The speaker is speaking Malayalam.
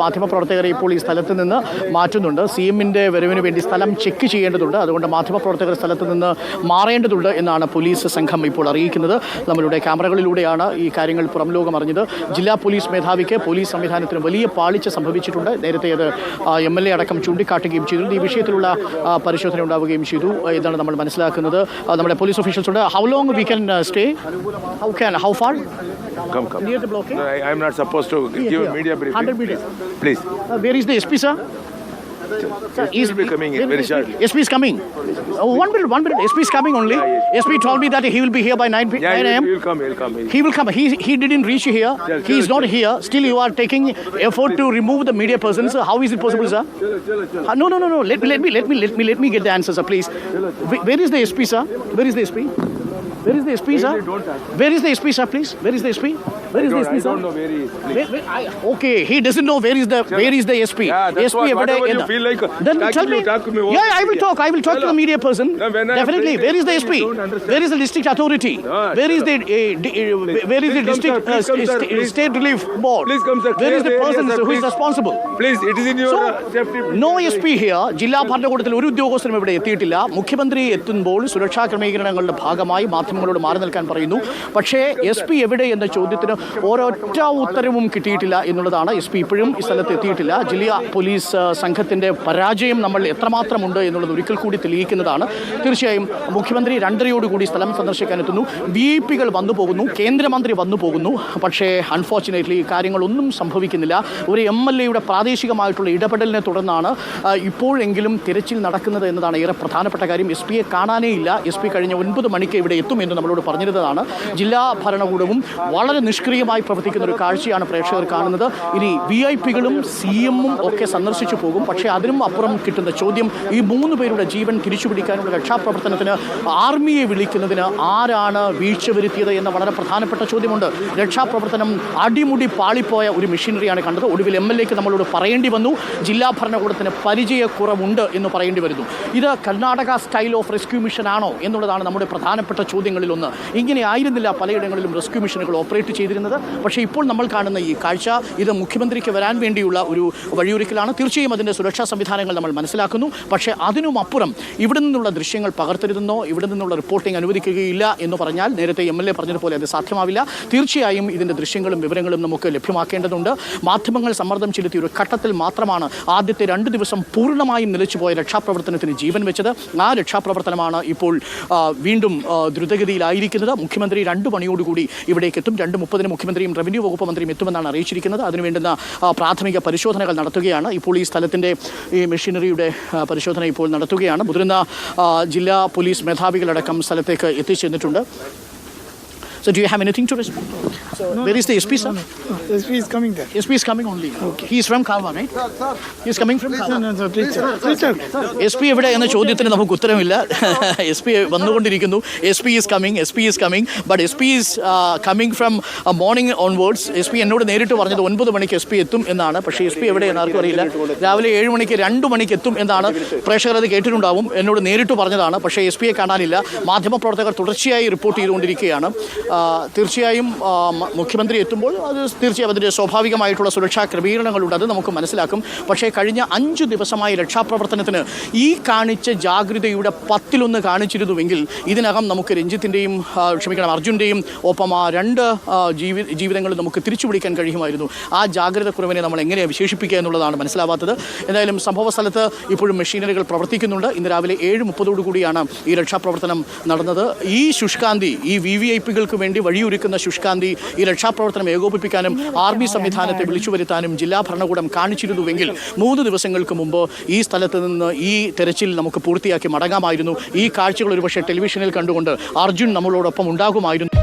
മാധ്യമപ്രവർത്തകരെ ഇപ്പോൾ ഈ സ്ഥലത്ത് നിന്ന് മാറ്റുന്നുണ്ട് സി എമ്മിന്റെ വരവിന് വേണ്ടി സ്ഥലം ചെക്ക് ചെയ്യേണ്ടതുണ്ട് അതുകൊണ്ട് മാധ്യമപ്രവർത്തകർ സ്ഥലത്ത് നിന്ന് മാറേണ്ടതുണ്ട് എന്നാണ് പോലീസ് സംഘം ഇപ്പോൾ അറിയിക്കുന്നത് നമ്മളുടെ ക്യാമറകളിലൂടെയാണ് ഈ കാര്യങ്ങൾ പുറം ലോകം അറിഞ്ഞത് ജില്ലാ പോലീസ് മേധാവിക്ക് പോലീസ് സംവിധാനത്തിന് വലിയ പാളിച്ച സംഭവിച്ചിട്ടുണ്ട് നേരത്തെ അത് എം എൽ എ അടക്കം ചൂണ്ടിക്കാട്ടുകയും ചെയ്തിട്ടുണ്ട് ഈ വിഷയത്തിലുള്ള പരിശോധന ഉണ്ടാവുകയും ചെയ്തു എന്നാണ് ഇതാണ് നമ്മൾ മനസ്സിലാക്കുന്നത് നമ്മുടെ പോലീസ് ഓഫീഷ്യൽസ് ഉണ്ട് how long we can stay how can how fall Come, come. Near the blockade? I, I'm not supposed to give yeah. a media briefing. 100 meters. Please. Uh, where is the SP, sir? Sir, He will be coming in very shortly. SP is coming. Oh, one minute, one minute. SP is coming only. Yeah, SP told me that he will be here by 9, p- Yeah, 9 he a.m. will, he will come, he will come. He- He will come. He, he didn't reach here. Yes, he is not here. Still, you are taking effort to remove the media persons. How is it possible, sir? Uh, no, no, no, no. Let me, let me, let me, let me, let me get the answer, sir, please. Wh- Where is the SP, sir? Where is the SP? Where is the SP, sir? Where is the SP, sir, please? Where is the SP? Where is the SP, sir? I don't know where he is. Where- where- I- okay, he doesn't know where is the where is the SP. Yeah, that's SP what- whatever you feel like, Then talk tell me. talk to me Yeah, I will talk. I will talk to the media person. No, when Definitely. Where is the SP? Where is the district authority? Ah, Where is the uh, uh, where is the district uh, state relief board? Please come, sir. Where is the person who is responsible? Please, it is in your uh, safety. No SP here. ജില്ലാ ഭരണകൂടത്തിൽ ഒരു ഉദ്യോഗസ്ഥരും ഇവിടെ എത്തിയിട്ടില്ല മുഖ്യമന്ത്രി എത്തുമ്പോൾ സുരക്ഷാ ക്രമീകരണങ്ങളുടെ ഭാഗമായി മാധ്യമങ്ങളോട് മാറി നിൽക്കാൻ പറയുന്നു. പക്ഷേ എസ് പി എവിടെ എന്ന ചോദ്യത്തിന് ഒരൊറ്റ ഉത്തരവും കിട്ടിയിട്ടില്ല എന്നുള്ളതാണ് എസ് പി ഇപ്പോഴും ഈ സ്ഥലത്ത് എത്തിയിട്ടില്ല. ജില്ലാ പോലീസ് സംഘത്തിന്റെ പരാജയം നമ്മൾ എത്രമാത്രമുണ്ട് എന്നുള്ളത് ഒരിക്കൽ കൂടി തെളിയിക്കുന്നതാണ്. തീർച്ചയായും മുഖ്യമന്ത്രി രണ്ടരയോടുകൂടി സ്ഥലം വി ഐ പികൾ വന്നു പോകുന്നു. കേന്ദ്രമന്ത്രി വന്നു പോകുന്നു. പക്ഷേ അൺഫോർച്ചുനേറ്റ്ലി കാര്യങ്ങളൊന്നും സംഭവിക്കുന്നില്ല. ഒരു എം എൽ എയുടെ പ്രാദേശികമായിട്ടുള്ള ഇടപെടലിനെ തുടർന്നാണ് ഇപ്പോഴെങ്കിലും തിരച്ചിൽ നടക്കുന്നത് എന്നതാണ് ഏറെ പ്രധാനപ്പെട്ട കാര്യം. എസ് പിയെ കാണാനേ ഇല്ല എസ് പി കഴിഞ്ഞ ഒൻപത് മണിക്ക് ഇവിടെ എത്തുമെന്ന് നമ്മളോട് പറഞ്ഞിരുന്നതാണ്. ജില്ലാ ഭരണകൂടവും വളരെ നിഷ്ക്രിയമായി പ്രവർത്തിക്കുന്ന ഒരു കാഴ്ചയാണ് പ്രേക്ഷകർ കാണുന്നത്. ഇനി വി ഐ പികളും സി എമ്മും ഒക്കെ സന്ദർശിച്ചു പോകും. പക്ഷേ അതിനും അപ്പുറം കിട്ടുന്ന ചോദ്യം ഈ മൂന്ന് പേരുടെ ജീവൻ തിരിച്ചുപിടിക്കാനുള്ള രക്ഷാപ്രവർത്തനത്തിന് ആർമിയെ വിളിക്കുന്നതിന് ആരാണ് വീഴ്ച വരുത്തിയത് എന്ന വളരെ പ്രധാനപ്പെട്ട ചോദ്യമുണ്ട്. രക്ഷാപ്രവർത്തനം അടിമുടി പാളിപ്പോയ ഒരു മെഷീനറിയാണ് കണ്ടത്. ഒടുവിൽ എം എൽ എക്ക് നമ്മളോട് പറയേണ്ടി വന്നു. ജില്ലാ ഭരണകൂടത്തിന് പരിചയക്കുറവുണ്ട് എന്ന് പറയേണ്ടി വരുന്നു. ഇത് Karnataka style of rescue mission ആണോ എന്നുള്ളതാണ് നമ്മുടെ പ്രധാനപ്പെട്ട ചോദ്യങ്ങളിൽ ഒന്ന് ഇങ്ങനെ ആയിരുന്നില്ല പലയിടങ്ങളിലും റെസ്ക്യൂ മിഷനുകൾ ഓപ്പറേറ്റ് ചെയ്തിരുന്നത്. പക്ഷേ ഇപ്പോൾ നമ്മൾ കാണുന്ന ഈ കാഴ്ച ഇത് മുഖ്യമന്ത്രിക്ക് വരാൻ വേണ്ടിയുള്ള ഒരു വഴിയൊരുക്കലാണ്. തീർച്ചയായും അതിന്റെ സുരക്ഷാ സംവിധാനങ്ങൾ നമ്മൾ മനസ്സിലാക്കുന്നു. പക്ഷേ അതിനും അപ്പുറം ഇവിടെ നിന്നുള്ള ദൃശ്യങ്ങൾ പകർത്തരുതെന്നോ ഇവിടെ നിന്നുള്ള റിപ്പോർട്ടിംഗ് അനുവദിക്കുകയില്ല എന്ന് പറഞ്ഞാൽ നേരത്തെ എം എൽ എ പറഞ്ഞതുപോലെ അത് സാധ്യമാവില്ല. തീർച്ചയായും ഇതിന്റെ ദൃശ്യങ്ങളും വിവരങ്ങളും നമുക്ക് ലഭ്യമാക്കേണ്ടതുണ്ട്. മാധ്യമങ്ങൾ സമ്മർദ്ദം ചെലുത്തിയ ഒരു ഘട്ടത്തിൽ മാത്രമാണ് ആദ്യത്തെ രണ്ട് ദിവസം പൂർണമായും നിലച്ചുപോയ രക്ഷാപ്രവർത്തനത്തിന് ജീവൻ വെച്ചത്. ആ രക്ഷാപ്രവർത്തനമാണ് ഇപ്പോൾ വീണ്ടും ആ, ദ്രുതഗതിയിലായിരിക്കുന്നത് മുഖ്യമന്ത്രി രണ്ട് മണിയോടുകൂടി ഇവിടേക്ക് എത്തും രണ്ട് മുപ്പതിന് മുഖ്യമന്ത്രിയും റവന്യൂ വകുപ്പ് മന്ത്രിയും എത്തുമെന്നാണ് അറിയിച്ചിരിക്കുന്നത്. അതിനുവേണ്ടുന്ന പ്രാഥമിക പരിശോധനകൾ നടത്തുകയാണ്. ഇപ്പോൾ ഈ സ്ഥലത്തിന്റെ ഈ മെഷീനറിയുടെ പരിശോധന ഇപ്പോൾ നടത്തുകയാണ്. മുതിർന്ന ജില്ലാ പോലീസ് മേധാവികളടക്കം സ്ഥലത്തേക്ക് എത്തിച്ചെന്നിട്ടുണ്ട് So do you have anything to respond? So no, where is the SP, sir? No, no. SP is coming there. SP is coming only. Okay. He is from Kalwa, right? He is coming from Kalwa. no, no, please, sir. Please, sir. S P എവിടെ എന്ന ചോദ്യത്തിന് നമുക്ക് ഉത്തരമില്ല എസ് പി വന്നുകൊണ്ടിരിക്കുന്നു S P is coming S P is coming but S P is coming from morning onwards S P എന്നോട് നേരിട്ട് പറഞ്ഞത് ഒൻപത് മണിക്ക് എസ് പി എത്തും എന്നാണ് പക്ഷേ എസ് പി എവിടെ എന്ന് ആർക്കും അറിയില്ല രാവിലെ ഏഴ് മണിക്ക് രണ്ട് മണിക്ക് എത്തും എന്നാണ് പ്രേക്ഷകർ അത് കേട്ടിട്ടുണ്ടാവും എന്നോട് നേരിട്ട് പറഞ്ഞതാണ് പക്ഷേ എസ് പിയെ കാണാനില്ല മാധ്യമപ്രവർത്തകർ തുടർച്ചയായി റിപ്പോർട്ട് ചെയ്തുകൊണ്ടിരിക്കുകയാണ് തീർച്ചയായും മുഖ്യമന്ത്രി എത്തുമ്പോൾ അത് തീർച്ചയായും അതിന്റെ സ്വാഭാവികമായിട്ടുള്ള സുരക്ഷാ ക്രമീകരണങ്ങളുണ്ട്. അത് നമുക്ക് മനസ്സിലാക്കും. പക്ഷേ കഴിഞ്ഞ അഞ്ച് ദിവസമായി രക്ഷാപ്രവർത്തനത്തിന് ഈ കാണിച്ച ജാഗ്രതയുടെ പത്തിലൊന്ന് കാണിച്ചിരുന്നുവെങ്കിൽ ഇതിനകം നമുക്ക് രഞ്ജിത്തിന്റെയും ക്ഷമിക്കണം അർജുന്റെയും ഒപ്പം ആ രണ്ട് ജീവി ജീവിതങ്ങൾ നമുക്ക് തിരിച്ചു പിടിക്കാൻ കഴിയുമായിരുന്നു. ആ ജാഗ്രത കുറവിനെ നമ്മൾ എങ്ങനെ വിശേഷിപ്പിക്കുക എന്നുള്ളതാണ് മനസ്സിലാവാത്തത്. എന്തായാലും സംഭവ സ്ഥലത്ത് ഇപ്പോഴും മെഷീനറികൾ പ്രവർത്തിക്കുന്നുണ്ട്. ഇന്ന് രാവിലെ ഏഴ് മുപ്പതോടു കൂടിയാണ് ഈ രക്ഷാപ്രവർത്തനം നടന്നത്. ഈ ശുഷ്കാന്തി ഈ വി വി ഐ പികൾക്ക് വേണ്ടി വഴിയൊരുക്കുന്ന ശുഷ്കാന്തി ഈ രക്ഷാപ്രവർത്തനം ഏകോപിപ്പിക്കാനും ആർമി സംവിധാനത്തെ വിളിച്ചു വരുത്താനും ജില്ലാ ഭരണകൂടം കാണിച്ചിരുന്നുവെങ്കിൽ മൂന്ന് ദിവസങ്ങൾക്ക് മുമ്പ് ഈ സ്ഥലത്ത് നിന്ന് ഈ തെരച്ചിൽ നമുക്ക് പൂർത്തിയാക്കി മടങ്ങാമായിരുന്നു. ഈ കാഴ്ചകൾ ഒരുപക്ഷെ ടെലിവിഷനിൽ കണ്ടുകൊണ്ട് അർജുൻ നമ്മളോടൊപ്പം ഉണ്ടാകുമായിരുന്നു.